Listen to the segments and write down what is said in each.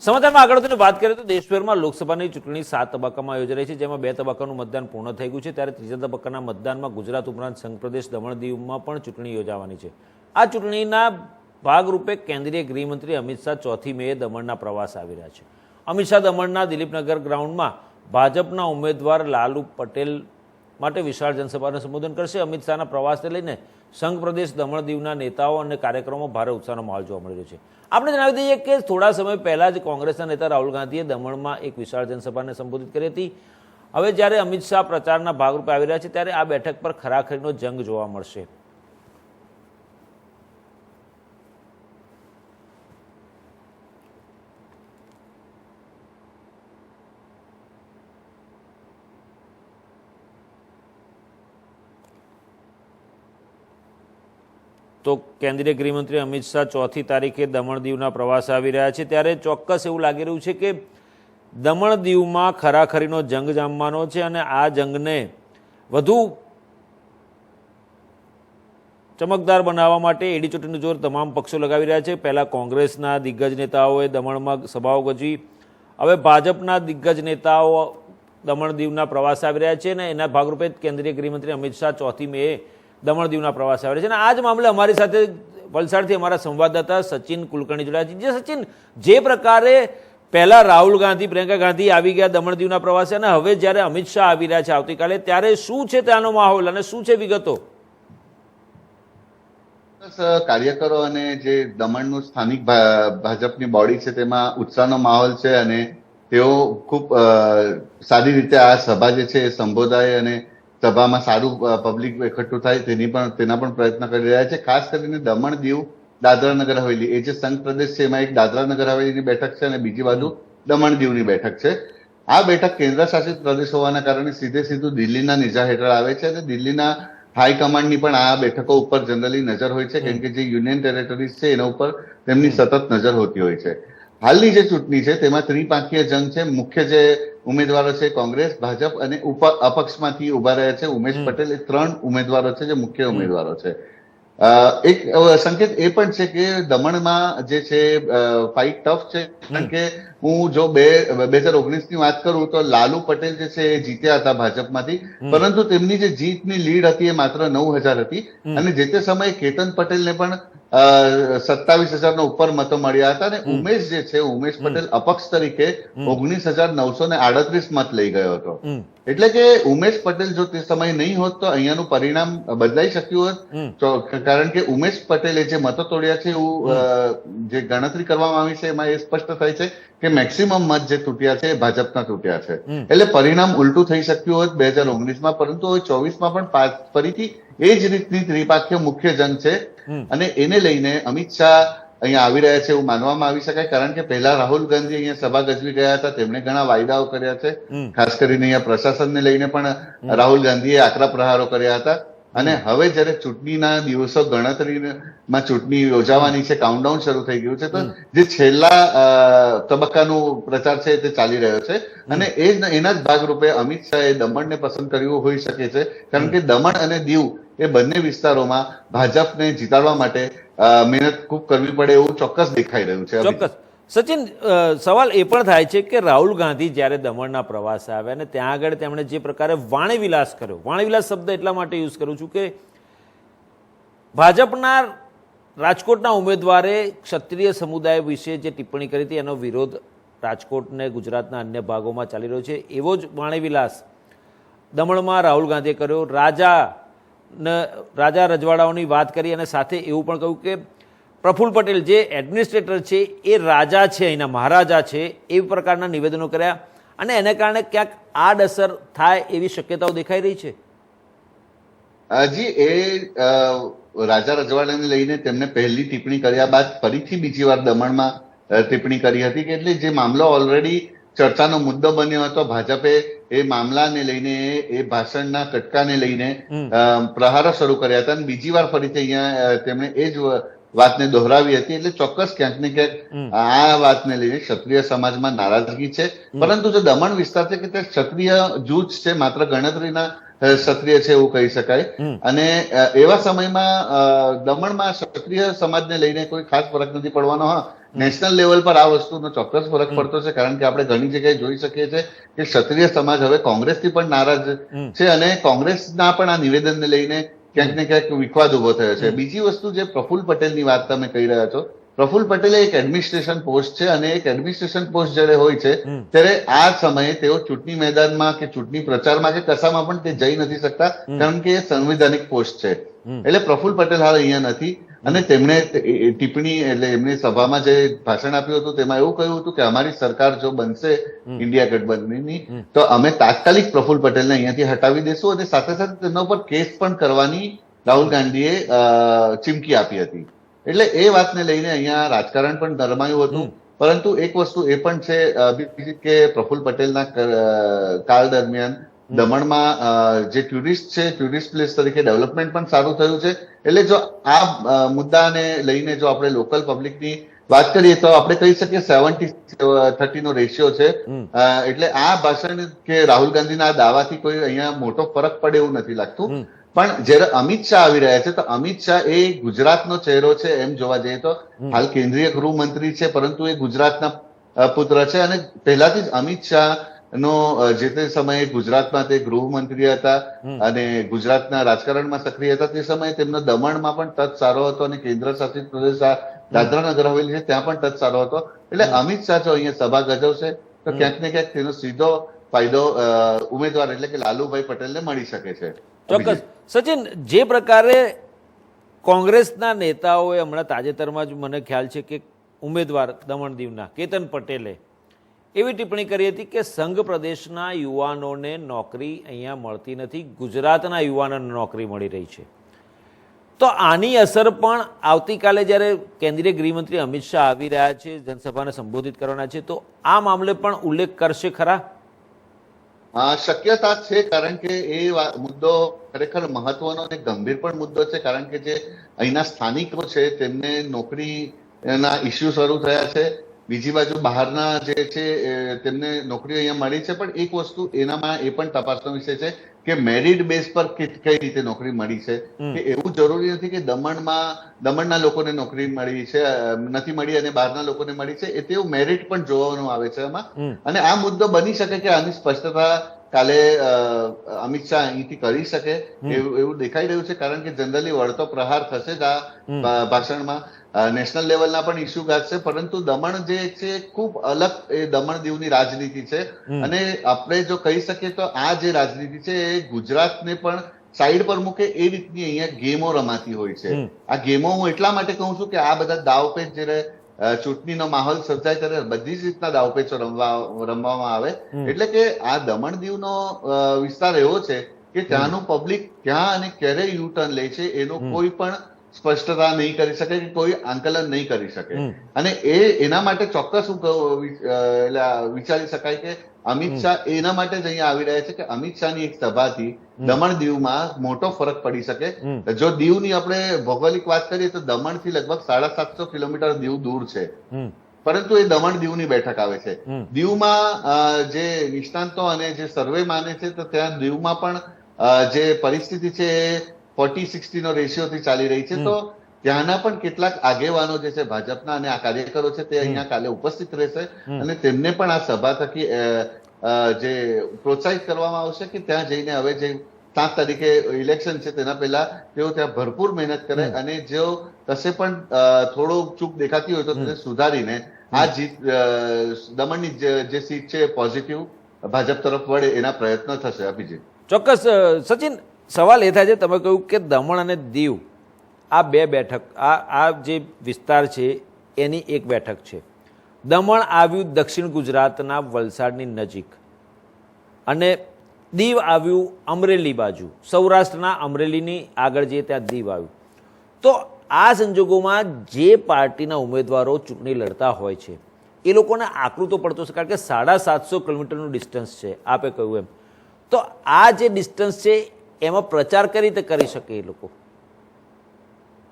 સમાચારમાં આગળ વાત કરીએ તો દેશભરમાં લોકસભાની ચૂંટણી સાત તબક્કામાં યોજાઈ છે, જેમાં બે તબક્કાનું મતદાન પૂર્ણ થઈ ગયું છે. ત્યારે ત્રીજા તબક્કાના મતદાનમાં ગુજરાત ઉપરાંત સંઘ પ્રદેશ દમણ દીવમાં પણ ચૂંટણી યોજાવાની છે. આ ચૂંટણીના ભાગરૂપે કેન્દ્રીય ગૃહમંત્રી અમિત શાહ ચોથી મેએ દમણના પ્રવાસ આવી રહ્યા છે. અમિત શાહ દમણના દિલીપનગર ગ્રાઉન્ડમાં ભાજપના ઉમેદવાર લાલુ પટેલ માટે વિશાળ જનસભાને સંબોધન કરશે. અમિત શાહના પ્રવાસને લઈને સંઘ પ્રદેશ દમણ દીવના નેતાઓ અને કાર્યક્રમો ભારે ઉત્સાહનો માહોલ જોવા મળી રહ્યો છે. આપણે જણાવી દઈએ કે થોડા સમય પહેલા જ કોંગ્રેસના નેતા રાહુલ ગાંધીએ દમણમાં એક વિશાળ જનસભાને સંબોધિત કરી હતી. હવે જ્યારે અમિત શાહ પ્રચારના ભાગરૂપે આવી રહ્યા છે, ત્યારે આ બેઠક પર ખરાખરીનો જંગ જોવા મળશે. તો કેન્દ્રીય ગૃહમંત્રી અમિત શાહ ચોથી તારીખે દમણ દીવના પ્રવાસે આવી રહ્યા છે. ત્યારે ચોક્કસ એવું લાગી રહ્યું છે કે દમણ દીવમાં ખરાખરીનો જંગ જામવાનો છે અને આ જંગને વધુ ચમકદાર બનાવવા માટે એડી જોર તમામ પક્ષો લગાવી રહ્યા છે. પહેલાં કોંગ્રેસના દિગ્ગજ નેતાઓએ દમણમાં સભાઓ ગજવી હવે ભાજપના દિગ્ગજ નેતાઓ દમણ દીવના પ્રવાસે આવી રહ્યા છે અને એના ભાગરૂપે કેન્દ્રીય ગૃહમંત્રી અમિત શાહ ચોથી મેએ દમણ દીવના પ્રવાસે આવે છે. અને આ જ મામલે અમારી સાથે વલસાડથી અમારા સંવાદદાતા સચિન કુલકર્ણી જોડાયા છે. જે સચિન, જે પ્રકારે પહેલા રાહુલ ગાંધી, પ્રિયંકા ગાંધી આવી ગયા દમણ દીવના પ્રવાસે અને હવે જ્યારે અમિત શાહ આવી રહ્યા છે આવતીકાલે, ત્યારે શું છે ત્યાંનો માહોલ અને શું છે વિગતો? કાર્યકરો અને જે દમણનું સ્થાનિક ભાજપની બોડી છે તેમાં ઉત્સાહનો માહોલ છે અને તેઓ ખૂબ સારી રીતે આ સભા જે છે એ સંબોધાય અને સભામાં સારું પબ્લિક એકઠું થાય તેની પણ, તેના પણ પ્રયત્ન કરી રહ્યા છે. ખાસ કરીને દમણ દીવ દાદરા નગર હવેલી. એ જે સંઘ પ્રદેશ છે, એમાં એક દાદરા નગર હવેલીની બેઠક છે અને બીજી બાજુ દમણ દીવની બેઠક છે. આ બેઠક કેન્દ્ર શાસિત પ્રદેશ હોવાના કારણે સીધે સીધું દિલ્હીના નિજા હેઠળ આવે છે અને દિલ્હીના હાઈકમાન્ડની પણ આ બેઠકો ઉપર જનરલી નજર હોય છે. કેમ કે જે યુનિયન ટેરેટરીઝ છે, એના ઉપર તેમની સતત નજર હોતી હોય છે. હાલની જે ચૂંટણી છે, તેમાં ત્રિપાંખીય જંગ છે. મુખ્ય જે ઉમેદવારો છે કોંગ્રેસ ભાજપ અને અપક્ષમાંથી ઊભા રહ્યા છે. ઉમેશ પટેલ એ ત્રણ ઉમેદવારો છે જે મુખ્ય ઉમેદવારો છે. એક સંકેત એ પણ છે કે દમણમાં જે છે ફાઇટ ટફ છે. કારણ કે હું જો બે બે હજાર ઓગણીસની વાત કરું તો લાલુ પટેલ જે છે એ જીત્યા હતા ભાજપમાંથી. પરંતુ તેમની જે જીતની લીડ હતી એ માત્ર નવ હજાર હતી. અને જે તે સમયે કેતન પટેલને પણ સત્તાવીસ હજારનો ઉપર મતો મળ્યા હતા અને ઉમેશ જે છે ઉમેશ પટેલ અપક્ષ તરીકે ઓગણીસ હજાર નવસો ને આડત્રીસ મત લઈ ગયો હતો. એટલે કે ઉમેશ પટેલ જો તે સમય નહીં હોત તો અહીંયાનું પરિણામ બદલાઈ શક્યું હોત. કારણ કે ઉમેશ પટેલે જે મતો તોડ્યા છે એવું જે ગણતરી કરવામાં આવી છે એમાં એ સ્પષ્ટ થાય છે કે મેક્સિમમ મત જે તૂટ્યા છે એ ભાજપના તૂટ્યા છે. એટલે પરિણામ ઉલટું થઈ શક્યું હોત બે હજાર ઓગણીસમાં પરંતુ ચોવીસમાં પણ ફરીથી એ જ રીતની ત્રિપાખ્ય મુખ્ય જંગ છે. અને એને લઈને અમિત શાહ અહીંયા આવી રહ્યા છે એવું માનવામાં આવી શકાય કારણ કે પહેલા રાહુલ ગાંધી અહીંયા સભા ગજવી ગયા હતા તેમણે ઘણા વાયદાઓ કર્યા છે. ખાસ કરીને અહીંયા પ્રશાસનને લઈને પણ રાહુલ ગાંધીએ આકરા પ્રહારો કર્યા હતા. અને હવે જ્યારે ચૂંટણીના દિવસો ગણતરીમાં ચૂંટણી યોજાવાની છે કાઉન્ટડાઉન શરૂ થઈ ગયું છે તો જે છેલ્લા તબક્કાનું પ્રચાર છે તે ચાલી રહ્યો છે. અને એ જ એના જ ભાગરૂપે અમિત શાહે દમણને પસંદ કર્યું હોઈ શકે છે કારણ કે દમણ અને દીવ એ બંને વિસ્તારોમાં ભાજપને જીતાડવા માટે મહેનત ખૂબ કરવી પડે એવું ચોક્કસ દેખાઈ રહ્યું છે ચોક્કસ. સચિન સવાલ એ પણ થાય છે કે રાહુલ ગાંધી જ્યારે દમણના પ્રવાસે આવ્યા અને ત્યાં આગળ તેમણે જે પ્રકારે વાણીવિલાસ કર્યો. વાણીવિલાસ શબ્દ એટલા માટે યુઝ કરું છું કે ભાજપના રાજકોટના ઉમેદવારે ક્ષત્રિય સમુદાય વિશે જે ટિપ્પણી કરી હતી એનો વિરોધ રાજકોટને ગુજરાતના અન્ય ભાગોમાં ચાલી રહ્યો છે. એવો જ વાણીવિલાસ દમણમાં રાહુલ ગાંધીએ કર્યો. રાજા ને રાજા રજવાડાઓની વાત કરી અને સાથે એવું પણ કહ્યું કે પ્રફુલ્લ પટેલ જે એડમિનિસ્ટ્રેટર છે, એ રાજા છે અહીંના મહારાજા છે એ પ્રકારના નિવેદનો કર્યા અને એને કારણે ક્યાંક આડઅસર થાય એવી શક્યતાઓ દેખાઈ રહી છે. હજી એ રાજા રજવાડાને લઈને તેમને પહેલી ટિપ્પણી કર્યા બાદ ફરીથી બીજી વાર દમણમાં ટિપ્પણી કરી હતી કે એટલે જે મામલો ઓલરેડી ચર્ચાનો મુદ્દો બન્યો હતો, ભાજપે એ મામલાને લઈને એ ભાષણના કટકાને લઈને પ્રહારો શરૂ કર્યા હતા અને બીજી વાર ફરીથી અહીંયા તેમણે એ જ વાતને દોહરાવી હતી એટલે ચોક્કસ ક્યાંક ને. ક્યાંક આ વાતને લઈને ક્ષત્રિય સમાજમાં નારાજગી છે. પરંતુ જે દમણ વિસ્તાર છે કે ત્યાં ક્ષત્રિય જૂથ છે માત્ર ગણતરીના ક્ષત્રિય છે એવું કહી શકાય. અને એવા સમયમાં દમણમાં ક્ષત્રિય સમાજને લઈને કોઈ ખાસ ફરક નથી પડવાનો હા. નેશનલ લેવલ પર આ વસ્તુનો ચોક્કસ ફરક પડતો છે કારણ કે આપણે ઘણી જગ્યાએ જોઈ શકીએ છીએ કે ક્ષત્રિય સમાજ હવે કોંગ્રેસથી પણ નારાજ છે અને કોંગ્રેસના પણ આ નિવેદનને લઈને ક્યાંક ને ક્યાંક વિખવાદ ઊભો થયો છે. બીજી વસ્તુ જે પ્રફુલ્લ પટેલની વાત તમે કહી રહ્યા છો પ્રફુલ પટેલે એક એડમિનિસ્ટ્રેશન પોસ્ટ છે અને એક એડમિનિસ્ટ્રેશન પોસ્ટ જ્યારે હોય છે ત્યારે આ સમયે તેઓ ચૂંટણી મેદાનમાં કે ચૂંટણી પ્રચારમાં કે કશામાં પણ તે જઈ નથી શકતા કારણ કે એ સંવિધાનિક પોસ્ટ છે. એટલે પ્રફુલ પટેલ હાલ અહીંયા નથી. અને તેમણે ટિપ્પણી એટલે એમની સભામાં જે ભાષણ આપ્યું હતું તેમાં એવું કહ્યું હતું કે અમારી સરકાર જો બનશે ઇન્ડિયા ગઠબંધનની તો અમે તાત્કાલિક પ્રફુલ પટેલને અહીંયાથી હટાવી દેશું અને સાથે સાથે તેના ઉપર કેસ પણ કરવાની રાહુલ ગાંધીએ ચીમકી આપી હતી. એટલે એ વાતને લઈને અહીંયા રાજકારણ પણ ગરમાયું હતું. પરંતુ એક વસ્તુ એ પણ છે કે પ્રફુલ્લ પટેલના કાળ દરમિયાન દમણમાં જે ટુરિસ્ટ છે ટુરિસ્ટ પ્લેસ તરીકે ડેવલપમેન્ટ પણ સારું થયું છે. એટલે જો આ મુદ્દાને લઈને જો આપણે લોકલ પબ્લિકની વાત કરીએ તો આપણે કહી શકીએ સેવન્ટી થર્ટી નો રેશિયો છે. એટલે આ ભાષણ કે રાહુલ ગાંધીના દાવાથી કોઈ અહીંયા મોટો ફરક પડે એવું નથી લાગતું. પણ જ્યારે અમિત શાહ આવી રહ્યા છે તો અમિત શાહ એ ગુજરાતનો ચહેરો છે એમ જોવા જઈએ તો. હાલ કેન્દ્રીય ગૃહમંત્રી છે પરંતુ એ ગુજરાતના પુત્ર છે. અને પહેલાથી જ અમિત શાહ નો જે તે સમયે ગુજરાતમાં તે ગૃહમંત્રી હતા અને ગુજરાતના રાજકારણમાં સક્રિય હતા તે સમયે તેમનો દમણમાં પણ તત સારો હતો અને કેન્દ્ર શાસિત પ્રદેશ દાદરા નગર હવેલી છે ત્યાં પણ તત સારો હતો. એટલે અમિત શાહ જો અહીંયા સભા ગજવશે તો ક્યાંક ને ક્યાંક તેનો સીધો ફાયદો ઉમેદવાર એટલે કે લાલુભાઈ પટેલને મળી શકે છે. ચોક્કસ. સચિન જે પ્રકારે કોંગ્રેસના નેતાઓએ હમણાં તાજેતરમાં જ મને ખ્યાલ છે કે ઉમેદવાર દમણ દીવના કેતન પટેલે એવી ટિપ્પણી કરી હતી કે સંઘ પ્રદેશના યુવાનોને નોકરી અહીંયા મળતી નથી, ગુજરાતના યુવાનોને નોકરી મળી રહી છે. તો આની અસર પણ આવતીકાલે જ્યારે કેન્દ્રીય ગૃહમંત્રી અમિત શાહ આવી રહ્યા છે, જનસભાને સંબોધિત કરવાના છે, તો આ મામલે પણ ઉલ્લેખ કરશે ખરા? શક્યતા છે, કારણ કે એ મુદ્દો ખરેખર મહત્વનો અને ગંભીર પણ મુદ્દો છે, કારણ કે જે અહીંના સ્થાનિકો છે, તેમને નોકરીના ઇસ્યુ શરૂ થયા છે. બીજી બાજુ બહારના જે છે તેમને નોકરી અહીંયા મળી છે પણ એક વસ્તુ એનામાં એ પણ તપાસનો વિષય છે કે મેરિટ બેઝ પર કઈ રીતે નોકરી મળી છે. કે એવું જરૂરી નથી કે દમણમાં દમણના લોકોને નોકરી મળી છે નથી મળી અને બહારના લોકોને મળી છે એ તેવું મેરિટ પણ જોવાનું આવે છે એમાં અને આ મુદ્દો બની શકે કે આની સ્પષ્ટતા કાલે અમિત શાહ અહીંથી કરી શકે એવું એવું દેખાઈ રહ્યું છે કારણ કે જનરલી વળતો પ્રહાર થશે જ આ ભાષણમાં. નેશનલ લેવલના પણ ઇસ્યુ ગાજશે પરંતુ દમણ જે છે ખૂબ અલગ એ દમણ દીવની રાજનીતિ છે. અને આપણે જો કહી શકીએ તો આ જે રાજનીતિ છે એ ગુજરાતને પણ સાઈડ પર મૂકે એ રીતની અહીંયા ગેમો રમાતી હોય છે. આ ગેમો હું એટલા માટે કહું છું કે આ બધા દાવપેચ જ્યારે ચૂંટણીનો માહોલ સર્જાય ત્યારે બધી જ રીતના દાવપેચો રમવા રમવામાં આવે. એટલે કે આ દમણ દીવનો વિસ્તાર એવો છે કે ત્યાંનું પબ્લિક ક્યાં અને ક્યારે યુ ટર્ન લે છે એનો કોઈ પણ સ્પષ્ટતા નહીં કરી શકે કે કોઈ આંકલન નહીં કરી શકે. અને એ એના માટે ચોક્કસ હું એટલે વિચારી શકાય કે અમિત શાહ એના માટે જ અહીંયા આવી રહ્યા છે કે અમિત શાહની એક સભાથી દમણ દીવમાં મોટો ફરક પડી શકે. જો દીવની આપણે ભૌગોલિક વાત કરીએ તો દમણથી લગભગ સાડા સાતસો કિલોમીટર દીવ દૂર છે. પરંતુ એ દમણ દીવની બેઠક આવે છે. દીવમાં જે નિષ્ણાંતો અને જે સર્વે માને છે તો ત્યાં દીવમાં પણ જે પરિસ્થિતિ છે એ ફોર્ટી સિક્સટી નો રેશિયોથી ચાલી રહી છે. તો ત્યાંના પણ કેટલાક આગેવાનો જે છે ભાજપના અને આ કાર્યકરો છે તે અહીંયા કાલે ઉપસ્થિત રહેશે અને તેમને પણ આ સભા થકી જે પ્રોત્સાહિત કરવામાં આવશે કે ત્યાં જઈને હવે જે સાત તારીખે ઇલેક્શન છે તેના પહેલા તેઓ ત્યાં ભરપૂર મહેનત કરે અને જો કશે પણ થોડો ચૂક દેખાતી હોય તો તેને સુધારીને આ જીત દમણની જે- જે સીટ છે પોઝિટિવ ભાજપ તરફ વળે એના પ્રયત્નો થશે અભિજીત. ચોક્કસ સચિન સવાલ એ થાય છે, તમે કહ્યું કે દમણ અને દીવ, આ બે બેઠક, આ આ જે વિસ્તાર છે, એની એક બેઠક છે. દમણ આવ્યું દક્ષિણ ગુજરાતના વલસાડની નજીક અને દીવ આવ્યું અમરેલી બાજુ, સૌરાષ્ટ્રના અમરેલીની આગળ જઈએ ત્યાં દીવ આવ્યું. તો આ સંજોગોમાં જે પાર્ટીના ઉમેદવારો ચૂંટણી લડતા હોય છે, એ લોકોને આકરું તો પડતો છે, કારણ કે સાડા સાતસો કિલોમીટરનું ડિસ્ટન્સ છે, આપે કહ્યું એમ. તો આ જે ડિસ્ટન્સ છે એમાં પ્રચાર કઈ રીતે કરી શકે એ લોકો.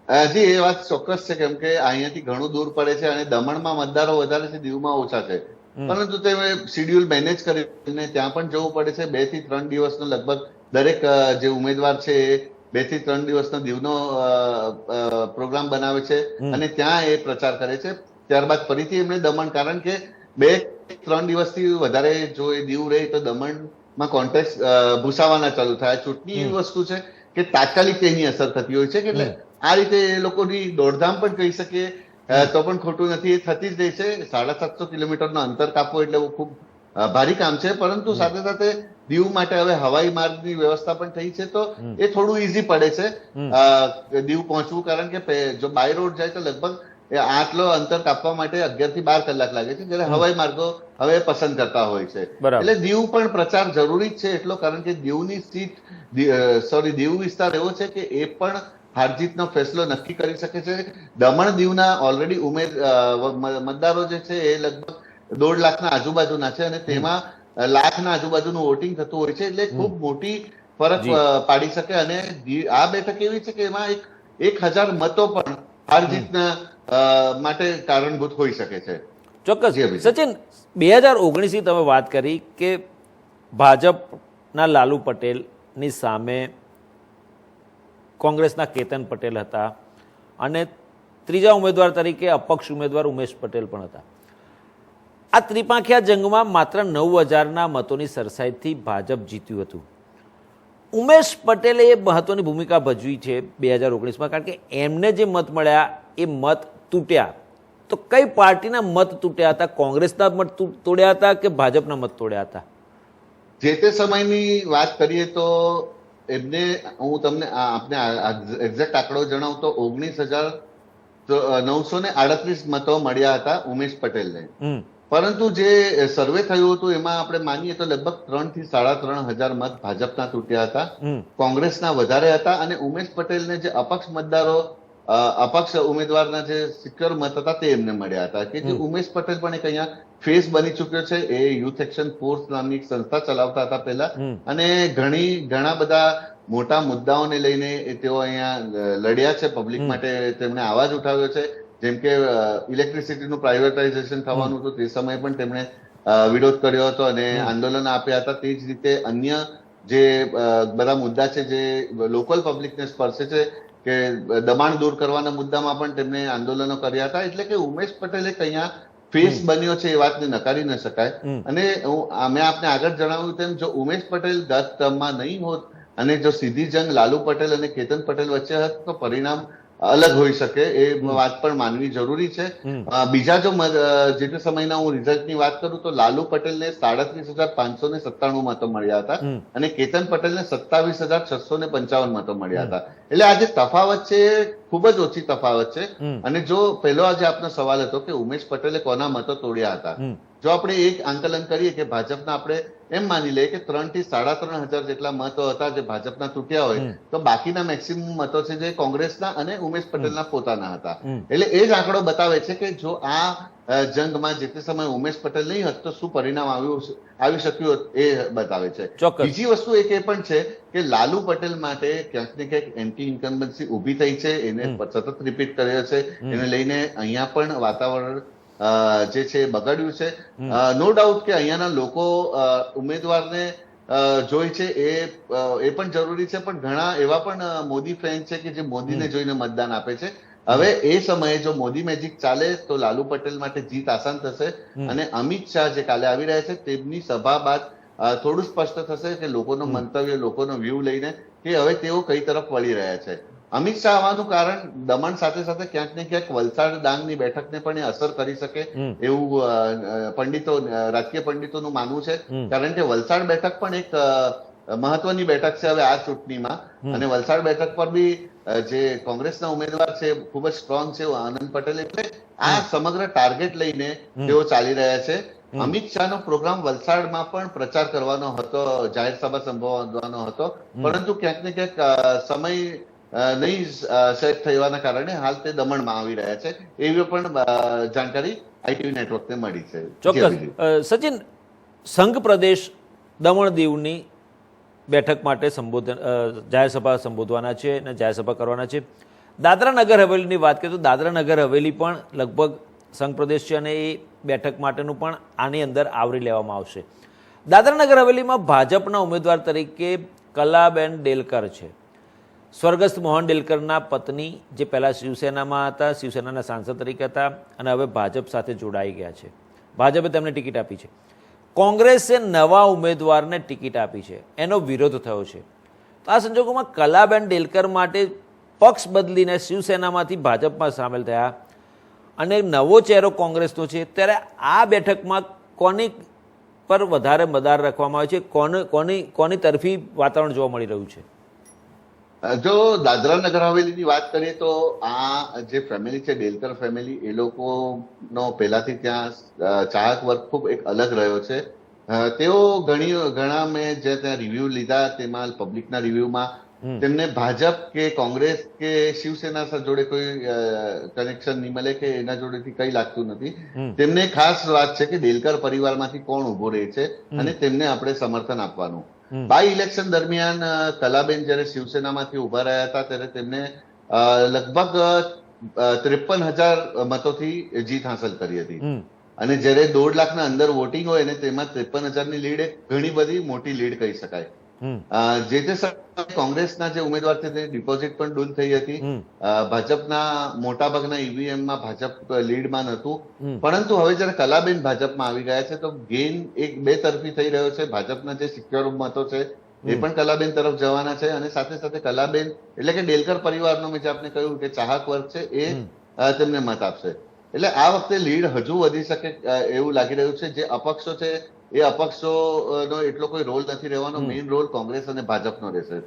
હજી એ વાત ચોક્કસ છે કેમ કે અહીંયાથી ઘણું દૂર પડે છે અને દમણમાં મતદારો વધારે છે દીવમાં ઓછા છે. પરંતુ તે શિડ્યુલ મેનેજ કરીને ત્યાં પણ જવું પડે છે. બેથી ત્રણ દિવસનો લગભગ દરેક જે ઉમેદવાર છે એ બેથી ત્રણ દિવસનો દીવનો પ્રોગ્રામ બનાવે છે અને ત્યાં એ પ્રચાર કરે છે. ત્યારબાદ ફરીથી એમણે દમણ કારણ કે બે ત્રણ દિવસથી વધારે જો એ દીવ રહે તો દમણમાં કોન્ટેક્ટ ભૂસાવાના ચાલુ થયા. ચૂંટણી એવી વસ્તુ છે કે તાત્કાલિક તેની અસર થતી હોય છે કે આ રીતે એ લોકોની દોડધામ પણ કહી શકીએ. તો પણ ખોટું નથી. એ થતી જ રહી છે. સાડા સાતસો કિલોમીટરનો અંતર કાપવો એટલે ખૂબ ભારી કામ છે. પરંતુ સાથે સાથે દીવ માટે હવે હવાઈ માર્ગની વ્યવસ્થા પણ થઈ છે. તો એ થોડું ઈઝી પડે છે. દીવ પહોંચવું. કારણ કે જો બાય રોડ જાય તો લગભગ એ આટલો અંતર કાપવા માટે અગિયારથી બાર કલાક લાગે છે જયારે હવાઈ માર્ગો હવે પસંદ કરતા હોય છે. એટલે દીવ પણ પ્રચાર જરૂરી જ છે એટલો કારણ કે દીવની સીટ સોરી દીવ વિસ્તાર એવો છે કે એ પણ હારજીતનો ફેસલો નક્કી કરી શકે છે. દમણ દીવના ઓલરેડી ઉમેદ મતદારો જે છે એ લગભગ દોઢ લાખના આજુબાજુના છે અને તેમાં લાખના આજુબાજુનું વોટિંગ થતું હોય છે એટલે ખૂબ મોટી ફરક પાડી શકે. અને આ બેઠક એવી છે કે એમાં એક એક હજાર મતો પણ હાર જીતના અ, માટે કારણભૂત હોઈ શકે છે. ચોક્કસ. સચિન બે હજાર ઓગણીસની તમે વાત કરી કે ભાજપના લાલુ પટેલની સામે કોંગ્રેસના કેતન પટેલ હતા અને ત્રીજા ઉમેદવાર તરીકે અપક્ષ ઉમેદવાર ઉમેશ પટેલ પણ હતા. આ ત્રિપાંખિયા જંગમાં માત્ર નવ હજારના મતોની સરસાઈથી ભાજપ જીત્યું હતું. ઉમેશ પટેલે એ મહત્વની ભૂમિકા ભજવી છે બે હજાર ઓગણીસમાં કારણ કે એમને જે મત મળ્યા એ મત તૂટ્યા. તો કઈ પાર્ટીના મત તૂટ્યા હતા? કોંગ્રેસના મત તોડ્યા હતા કે ભાજપના મત તોડ્યા હતા? જે તે સમયની વાત કરીએ તો એમને હું તમને આપને એક્ઝેક્ટ આંકડો જણાવું તો ઓગણીસ હજાર નવસો ને આડત્રીસ મતો મળ્યા હતા ઉમેશ પટેલને. પરંતુ જે સર્વે થયું હતું એમાં આપણે માનીએ તો લગભગ ત્રણથી સાડા ત્રણ હજાર મત ભાજપના તૂટ્યા હતા. કોંગ્રેસના વધારે હતા અને ઉમેશ પટેલને જે અપક્ષ મતદારો અપક્ષ ઉમેદવારના જે સિક્યોર મત હતા તે એમને મળ્યા હતા કે જે ઉમેશ પટેલ પણ એક અહીંયા ફેસ બની ચુક્યો છે. એ યુથ એક્શન ફોર્સ નામની એક સંસ્થા ચલાવતા હતા પહેલા. અને ઘણી ઘણા બધા મોટા મુદ્દાઓને લઈને તેઓ અહીંયા લડ્યા છે. પબ્લિક માટે તેમણે અવાજ ઉઠાવ્યો છે. જેમ કે ઇલેક્ટ્રિસિટીનું પ્રાઇવેટાઇઝેશન થવાનું હતું. તે સમયે પણ તેમણે વિરોધ કર્યો હતો અને આંદોલન આપ્યા હતા. તે જ રીતે અન્ય જે બધા મુદ્દા છે જે લોકલ પબ્લિકને સ્પર્શે છે કે દબાણ દૂર કરવાના મુદ્દામાં પણ તેમણે આંદોલનો કર્યા હતા. એટલે કે ઉમેશ પટેલે અહીંયા ફેસ બન્યો છે એ વાતને નકારી ન શકાય. અને હું મેં આપને આગળ જણાવ્યું તેમ જો ઉમેશ પટેલ દસ ટર્મમાં નહીં હોત અને જો સીધી જંગ લાલુ પટેલ અને કેતન પટેલ વચ્ચે હોત તો પરિણામ અલગ હોઈ શકે એ વાત પણ માનવી જરૂરી છે. બીજા જો જે તે સમયના હું રિઝલ્ટની વાત કરું તો લાલુ પટેલને સાડત્રીસ હજાર પાંચસો ને સત્તાણું મતો મળ્યા હતા અને કેતન પટેલને સત્તાવીસ હજાર છસો ને પંચાવન મતો મળ્યા હતા. એટલે આજે તફાવત છે ખૂબ જ ઓછી તફાવત છે. અને જો પહેલો આજે આપનો સવાલ હતો કે ઉમેશ પટેલે કોના મતો તોડ્યા હતા? જો આપણે એક આંકલન કરીએ કે ભાજપના આપણે એમ માની લે કે ત્રણથી સાડા ત્રણ હજાર જેટલા મતો હતા જે ભાજપના તૂટ્યા હોય તો બાકીના મેક્સિમમ મતો છે જે કોંગ્રેસના અને ઉમેશ પટેલના પોતાના હતા. એટલે એ જ આંકડો બતાવે છે કે જો આ જંગમાં જે તે સમયે ઉમેશ પટેલ નહીં હોત તો શું પરિણામ આવ્યું આવી શક્યું હોત એ બતાવે છે. બીજી વસ્તુ એક એ પણ છે કે લાલુ પટેલ માટે ક્યાંક ને ક્યાંક એન્ટી ઇન્કમ્બન્સી ઊભી થઈ છે એને સતત રિપીટ કર્યો છે. એને લઈને અહીંયા પણ વાતાવરણ જે છે બગાડ્યું છે. નો ડાઉટ કે અહીંયાના લોકો ઉમેદવારને જોઈ છે એ એ પણ જરૂરી છે પણ ઘણા એવા પણ મોદી ફેન છે કે જે મોદીને જોઈને મતદાન આપે છે. હવે એ સમયે જો મોદી મેજિક ચાલે તો લાલુ પટેલ માટે જીત આસાન થશે અને અમિત શાહ જે કાલે આવી રહ્યા છે તેમની સભા બાદ થોડું સ્પષ્ટ થશે કે લોકોનો મંતવ્ય લોકોનો વ્યૂ લઈને કે હવે તેઓ કઈ તરફ વળી રહ્યા છે. અમિત શાહ આવવાનું કારણ દમણ સાથે સાથે ક્યાંક ને ક્યાંક વલસાડ ડાંગની બેઠકને પણ એ અસર કરી શકે એવું પંડિતો રાજકીય પંડિતોનું માનવું છે. કારણ કે વલસાડ બેઠક પણ એક મહત્વની બેઠક છે હવે આ ચૂંટણીમાં. અને વલસાડ બેઠક પર બી જે કોંગ્રેસના ઉમેદવાર છે ખૂબ જ સ્ટ્રોંગ છે આનંદ પટેલ એટલે આ સમગ્ર ટાર્ગેટ લઈને તેઓ ચાલી રહ્યા છે. અમિત શાહનો પ્રોગ્રામ વલસાડમાં પણ પ્રચાર કરવાનો હતો જાહેર સભા સંભોધવાનો હતો. પરંતુ ક્યાંક ને ક્યાંક સમય નહીં સેટ થવાના કારણે હાલ તે દમણમાં આવી રહ્યા છે. એવી પણ જાણકારી આઈટીવી નેટવર્કને મળી છે. ચોક્કસ. સચિન સંઘ પ્રદેશ દમણ દીવની બેઠક માટે સંબોધન જાહેરસભા જાહેર સભા સંબોધવાના છે અને જાહેરસભા કરવાના છે. દાદરા નગર હવેલીની વાત કરીએ તો દાદરા નગર હવેલી પણ લગભગ સંઘ પ્રદેશ છે અને એ બેઠક માટેનું પણ આની અંદર આવરી લેવામાં આવશે. દાદરા નગર હવેલીમાં ભાજપના ઉમેદવાર તરીકે કલાબેન ડેલકર છે. સ્વર્ગસ્થ મોહન ડેલકરના પત્ની જે પહેલાં શિવસેનામાં હતા, શિવસેનાના સાંસદ તરીકે હતા અને હવે ભાજપ સાથે જોડાઈ ગયા છે. ભાજપે તેમને ટિકિટ આપી છે. કોંગ્રેસે નવા ઉમેદવારને ટિકિટ આપી છે. એનો વિરોધ થયો છે. તો આ સંજોગોમાં કલાબેન ડેલકર માટે પક્ષ બદલીને શિવસેનામાંથી ભાજપમાં સામેલ થયા અને નવો ચહેરો કોંગ્રેસનો છે. ત્યારે આ બેઠકમાં કોની પર વધારે મદાર રાખવામાં આવે છે? કોને, કોની કોની તરફી વાતાવરણ જોવા મળી રહ્યું છે? જો દાદરા નગર હવેલીની વાત કરીએ તો આ જે ફેમિલી છે ડેલકર ફેમિલી એ લોકોનો પહેલાથી ત્યાં ચાહક વર્ગ ખૂબ એક અલગ રહ્યો છે તેઓ ઘણી ઘણા મેં જે ત્યાં રિવ્યુ લીધા તેમાં પબ્લિકના રિવ્યુમાં તેમને ભાજપ કે કોંગ્રેસ કે શિવસેના સાથે જોડે કોઈ કનેક્શન નહીં મળે કે એના જોડેથી કઈ લાગતું નથી. તેમને ખાસ વાત છે કે ડેલકર પરિવારમાંથી કોણ ઊભો રહે છે અને તેમને આપણે સમર્થન આપવાનું. બાય ઇલેક્શન દરમિયાન કલાબેન જ્યારે શિવસેનામાંથી ઊભા રહ્યા હતા ત્યારે તેમને લગભગ ત્રેપન હજાર મતોથી જીત હાંસલ કરી હતી. અને જ્યારે દોઢ લાખના અંદર વોટિંગ હોય ને તેમાં ત્રેપન હજારની લીડ એક ઘણી બધી મોટી લીડ કહી શકાય. જે તે કોંગ્રેસના જે ઉમેદવાર છે તે ડિપોઝિટ પણ ડૂલ થઈ હતી. ભાજપના મોટાભાગના ઈવીએમમાં ભાજપ લીડમાં નહોતું. પરંતુ હવે જ્યારે કલાબેન ભાજપમાં આવી ગયા છે તો ગેઇન એક બે તરફી થઈ રહ્યો છે. ભાજપના જે સિક્યોર મતો છે એ પણ કલાબેન તરફ જવાના છે અને સાથે સાથે કલાબેન એટલે કે ડેલકર પરિવારનો મેં જે આપને કહ્યું કે ચાહક વર્ગ છે એ તેમને મત આપશે. એટલે આ વખતે લીડ હજુ વધી શકે એવું લાગી રહ્યું છે. જે અપક્ષો છે એ અપક્ષો નો એટલો કોઈ રોલ નથી રહેવાનો. મેઇન રોલ કોંગ્રેસ અને ભાજપનો રહેશે.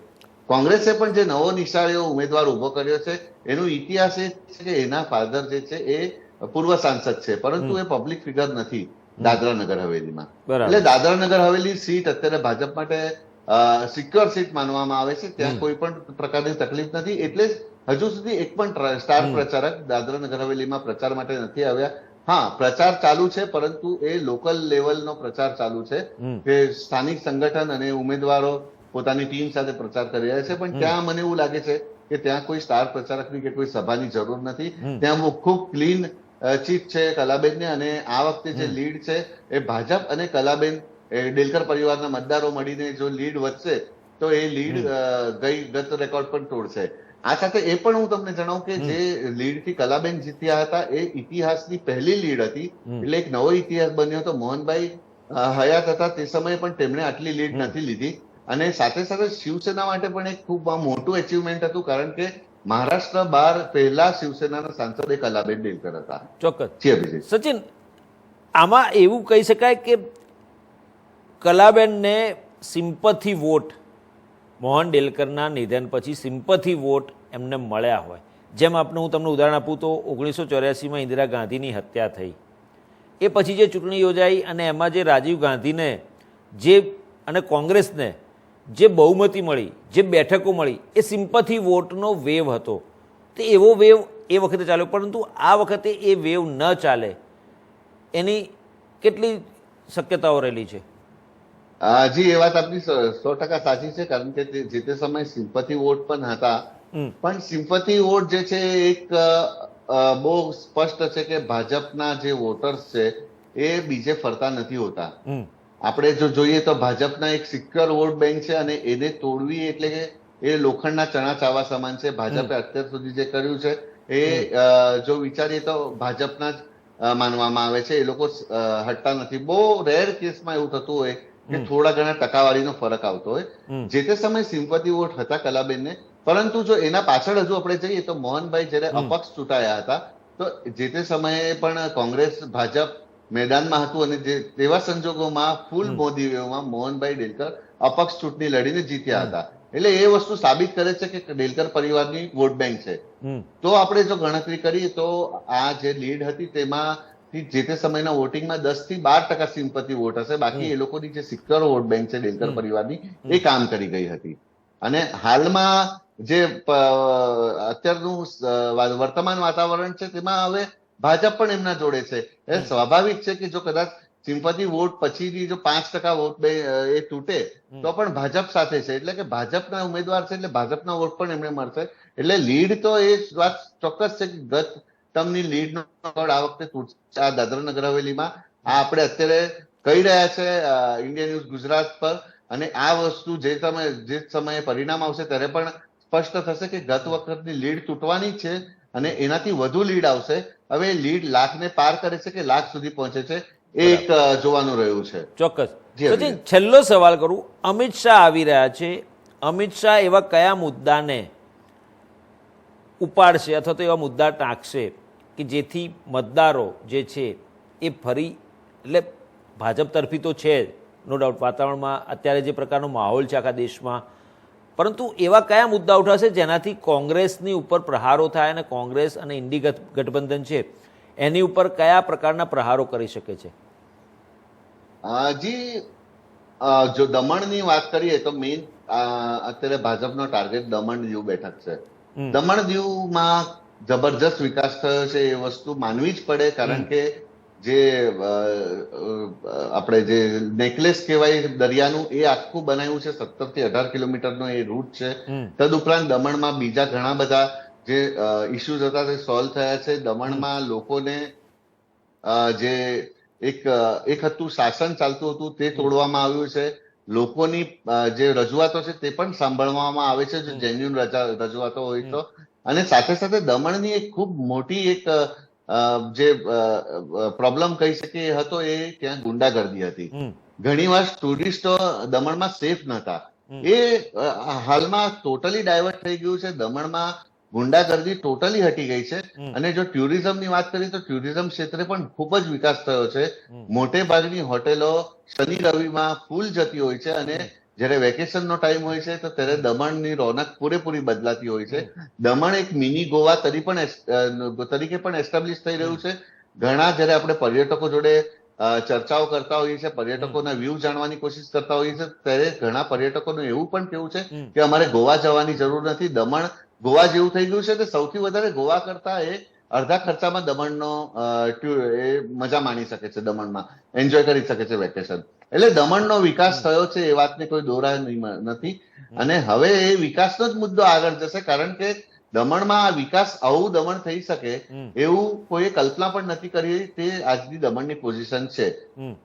કોંગ્રેસે પણ જે નવો નિશાળીઓ ઉમેદવાર ઊભો કર્યો છે એનો ઇતિહાસ એ છે કે એના ફાધર જે છે એ પૂર્વ સાંસદ છે. પરંતુ એ પબ્લિક ફિગર નથી દાદરા નગર હવેલીમાં. એટલે દાદરા નગર હવેલી સીટ અત્યારે ભાજપ માટે સિક્યોર સીટ માનવામાં આવે છે. ત્યાં કોઈ પણ પ્રકારની તકલીફ નથી. એટલે હજુ સુધી એક પણ ટ્ર- સ્ટાર પ્રચારક દાદરા નગર હવેલીમાં પ્રચાર માટે નથી આવ્યા. હા પ્રચાર ચાલુ છે પરંતુ એ લોકલ લેવલનો પ્રચાર ચાલુ છે કે સ્થાનિક સંગઠન અને ઉમેદવારો પોતાની ટીમ સાથે પ્રચાર કરી રહ્યા છે પણ ત્યાં મને એવું લાગે છે કે ત્યાં કોઈ સ્ટાર પ્રચારકની કે કોઈ સભાની જરૂર નથી. ત્યાં હું ખૂબ ક્લીન ચીફ છે કલાબેનને અને આ વખતે જે લીડ છે એ ભાજપ અને કલાબેન એ ડેલકર પરિવારના મતદારો મળીને જો લીડ વધશે તો એ લીડ ગઈ ગત રેકોર્ડ પણ તોડશે. આ સાથે એ પણ હું તમને જણાવું કે જે લીડથી કલાબેન જીત્યા હતા એ ઇતિહાસની પહેલી લીડ હતી. એટલે એક નવો ઇતિહાસ બન્યો હતો મોહનભાઈ હયાત હતા તે સમયે પણ તેમણે આટલી લીડ નથી લીધી. અને સાથે સાથે શિવસેના માટે પણ એક ખૂબ મોટું એચિવમેન્ટ હતું કારણ કે મહારાષ્ટ્ર બહાર પહેલા શિવસેનાના સાંસદ એ કલાબેન ડેલકર હતા. ચોક્કસ. સચિન આમાં એવું કહી શકાય કે કલાબેનને સિમ્પથી વોટ મોહન ડેલકરના નિધન પછી સિમ્પથી વોટ એમને મળ્યા હોય. જેમ આપણે હું તમને ઉદાહરણ આપું તો ઓગણીસો ચોર્યાસીમાં ઇન્દિરા ગાંધીની હત્યા થઈ. એ પછી જે ચૂંટણી યોજાઈ અને એમાં જે રાજીવ ગાંધીને જે અને કોંગ્રેસને જે બહુમતી મળી, જે બેઠકો મળી, એ સિમ્પથી વોટનો વેવ હતો. તે એવો વેવ એ વખતે ચાલ્યો, પરંતુ આ વખતે એ વેવ ન ચાલે. એની કેટલી શક્યતાઓ રહેલી છે? જી એ વાત આપની સો- ટકા સાચી છે કારણ કે જે તે સમયે સિમ્પથી વોટ પણ હતા. પણ સિમ્પથી વોટ જે છે એક બહુ સ્પષ્ટ છે કે ભાજપના જે વોટર્સ છે એ બીજે ફરતા નથી હોતા. આપણે જો જોઈએ તો ભાજપના એક સિક્યોર વોટ બેંક છે અને એને તોડવી એટલે કે એ લોખંડના ચણા ચાવા સમાન છે. ભાજપે અત્યાર સુધી જે કર્યું છે એ જો વિચારીએ તો ભાજપના જ માનવામાં આવે છે. એ લોકો હટતા નથી. બહુ રેર કેસમાં એવું થતું હોય કે થોડા ઘણા ટકાવારીનો ફરક આવતો હોય. જે તે સમયે સિમ્પતિ વોટ હતા કલાબેનને પરંતુ જો એના પાછળ હજુ આપણે જઈએ તો મોહનભાઈ જ્યારે અપક્ષ ચૂંટાયા હતા તો જે તે સમયે પણ કોંગ્રેસ ભાજપ મેદાનમાં હતું અને જે તેવા સંજોગોમાં ફૂલ મોદી વેવમાં મોહનભાઈ ડેલકર અપક્ષ ચૂંટણી લડીને જીત્યા હતા. એટલે એ વસ્તુ સાબિત કરે છે કે ડેલકર પરિવારની વોટ બેંક છે. તો આપણે જો ગણતરી કરીએ તો આ જે લીડ હતી તેમાંથી જે તે સમયના વોટિંગમાં દસથી બાર ટકા સિમ્પતિ વોટ હશે બાકી એ લોકોની જે સિક્યોર વોટ બેંક છે ડેલકર પરિવારની એ કામ કરી ગઈ હતી. અને હાલમાં જે અત્યારનું વર્તમાન વાતાવરણ છે તેમાં હવે ભાજપ પણ એમના જોડે છે. એ સ્વાભાવિક છે કે જો કદાચ સિમ્પતિ વોટ પછીની જો પાંચ ટકા વોટ બે એ તૂટે તો પણ ભાજપ સાથે છે. એટલે કે ભાજપના ઉમેદવાર છે એટલે ભાજપના વોટ પણ એમને મળશે. એટલે લીડ તો એ વાત ચોક્કસ છે કે ગત ટર્મની લીડનો રેકોર્ડ આ વખતે આ દાદરા નગર હવેલીમાં. આ આપણે અત્યારે કહી રહ્યા છે ઇન્ડિયા ન્યૂઝ ગુજરાત પર. અને આ વસ્તુ જે તમે જે સમયે પરિણામ આવશે ત્યારે પણ સ્પષ્ટ થશે કે ગત વખતની લીડ તૂટવાની છે અને એનાથી વધુ લીડ આવશે. હવે લીડ લાખને પાર કરે છે કે લાખ સુધી પહોંચે છે એ એક જોવાનું રહ્યું છે. ચોક્કસ. સચિન છેલ્લો સવાલ કરું. અમિત શાહ આવી રહ્યા છે. અમિત શાહ એવા કયા મુદ્દાને ઉપાડશે અથવા તો એવા મુદ્દા ટાંકશે? કે જેથી મતદારો જે છે એ ફરી એટલે ભાજપ તરફી તો છે નો ડાઉટ વાતાવરણમાં અત્યારે જે પ્રકારનો માહોલ છે આખા દેશમાં. પરંતુ એવા કયા મુદ્દા ઉઠાશે જેનાથી કોંગ્રેસની ઉપર પ્રહારો થાય અને કોંગ્રેસ અને ઇન્ડી ગઠબંધન છે એની ઉપર કયા પ્રકારના પ્રહારો કરી શકે છે? જી જો દમણની વાત કરીએ તો મેઇન અત્યારે ભાજપનો ટાર્ગેટ દમણ દીવ બેઠક છે. દમણ દીવમાં જબરજસ્ત વિકાસ થયો છે એ વસ્તુ માનવી જ પડે કારણ કે જે આપણે જે નેકલેસ કહેવાય દરિયાનું એ આખું બનાવ્યું છે સત્તરથી અઢાર કિલોમીટરનો એ રૂટ છે. તદુપરાંત દમણમાં બીજા ઘણા બધા જે ઇસ્યુઝ હતા તે સોલ્વ થયા છે. દમણમાં લોકોને જે એક એક હતું શાસન ચાલતું હતું તે તોડવામાં આવ્યું છે. લોકોની જે રજૂઆતો છે તે પણ સાંભળવામાં આવે છે. જો જેન્યુન રજૂઆતો હોય તો. અને સાથે સાથે દમણની એક ખૂબ મોટી એક જે પ્રોબ્લેમ કહી શકીએ એ હતો એ ત્યાં ગુંડાગર્દી હતી. ઘણીવાર ટુરિસ્ટો દમણમાં સેફ નહોતા. એ હાલમાં ટોટલી ડાયવર્ટ થઈ ગયું છે. દમણમાં ગુંડાગર્દી ટોટલી હટી ગઈ છે. અને જો ટુરિઝમની વાત કરીએ તો ટુરિઝમ ક્ષેત્રે પણ ખૂબ જ વિકાસ થયો છે. મોટે ભાગની હોટેલો શનિ રવિમાં ફૂલ જતી હોય છે અને જ્યારે વેકેશનનો ટાઈમ હોય છે તો ત્યારે દમણની રોનક પૂરેપૂરી બદલાતી હોય છે. દમણ એક મિની ગોવા તરી પણ તરીકે પણ એસ્ટાબ્લિશ થઈ રહ્યું છે. ઘણા જ્યારે આપણે પર્યટકો જોડે ચર્ચાઓ કરતા હોઈએ છીએ પર્યટકોના વ્યૂ જાણવાની કોશિશ કરતા હોઈએ છીએ ત્યારે ઘણા પર્યટકોનું એવું પણ કેવું છે કે અમારે ગોવા જવાની જરૂર નથી. દમણ ગોવા જેવું થઈ ગયું છે કે સૌથી વધારે ગોવા કરતા એ અડધા ખર્ચામાં દમણનો એ મજા માણી શકે છે દમણમાં. એન્જોય કરી શકે છે વેકેશન એટલે દમણનો વિકાસ થયો છે એ વાતને કોઈ દોરા નથી. અને હવે એ વિકાસનો જ મુદ્દો આગળ જશે કારણ કે દમણમાં આ વિકાસ આવું દમણ થઈ શકે એવું કોઈએ કલ્પના પણ નથી કરી તે આજની દમણની પોઝિશન છે.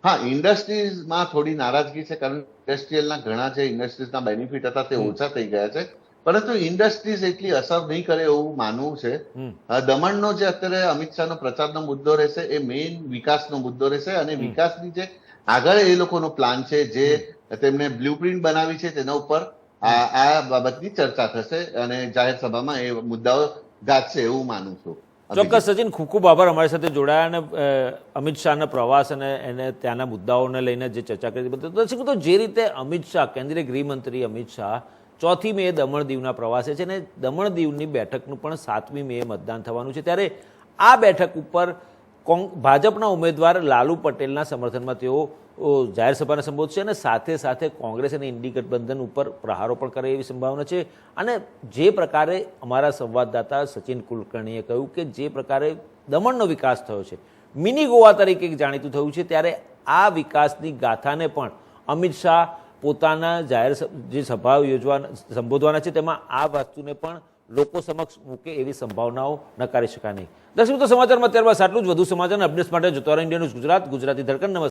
હા ઇન્ડસ્ટ્રીઝમાં થોડી નારાજગી છે કારણ ઇન્ડસ્ટ્રીયલના ઘણા જે ઇન્ડસ્ટ્રીઝના બેનિફિટ હતા તે ઓછા થઈ ગયા છે. પરંતુ ઇન્ડસ્ટ્રીઝ એટલી અસર નહીં કરે એવું માનવું છે. દમણનો જે અત્યારે અમિત શાહનો પ્રચારનો મુદ્દો રહેશે એ મેઇન વિકાસનો મુદ્દો રહેશે અને વિકાસની જે આગળ એ લોકોનો પ્લાન છે જે તેમને બ્લુપ્રિન્ટ બનાવી છે તેના ઉપર આ બાબતની ચર્ચા થશે અને જાહેર સભામાં એ મુદ્દાઓ ગાજશે એવું માનું છું. ચોક્કસ સચિન, ખૂબ ખૂબ આભાર અમારી સાથે જોડાયા અને અમિત શાહના પ્રવાસ અને એને ત્યાંના મુદ્દાઓને લઈને જે ચર્ચા કરી દર્શક જે રીતે અમિત શાહ, કેન્દ્રીય ગૃહમંત્રી અમિત શાહ ચોથી મે દમણ દીવના પ્રવાસે છે અને દમણ દીવની બેઠકનું પણ સાતમી મે મતદાન થવાનું છે. ત્યારે આ બેઠક ઉપર કોંગ, ભાજપના ઉમેદવાર લાલુ પટેલના સમર્થનમાં તેઓ જાહેર સભાને સંબોધશે અને સાથે સાથે કોંગ્રેસ અને ઇન્ડી ગઠબંધન ઉપર પ્રહારો પણ કરે એવી સંભાવના છે. અને જે પ્રકારે અમારા સંવાદદાતા સચિન કુલકર્ણીએ કહ્યું કે જે પ્રકારે દમણનો વિકાસ થયો છે, મિની ગોવા તરીકે જાણીતું થયું છે, ત્યારે આ વિકાસની ગાથાને પણ અમિત શાહ પોતાના જાહેર જે સભા યોજવાના, સંબોધવાના છે, તેમાં આ વસ્તુને પણ લોકો સમક્ષ મૂકે એવી સંભાવનાઓ નકારી શકાય નહીં. દર્શક મિત્રો, સમાચારમાં ત્યારબાદ આટલું જ. વધુ સમાચાર અપડેટ્સ માટે જોતા રહો ઇન્ડિયા ન્યૂઝ ગુજરાત, ગુજરાતી ધડકન નમસ્કાર.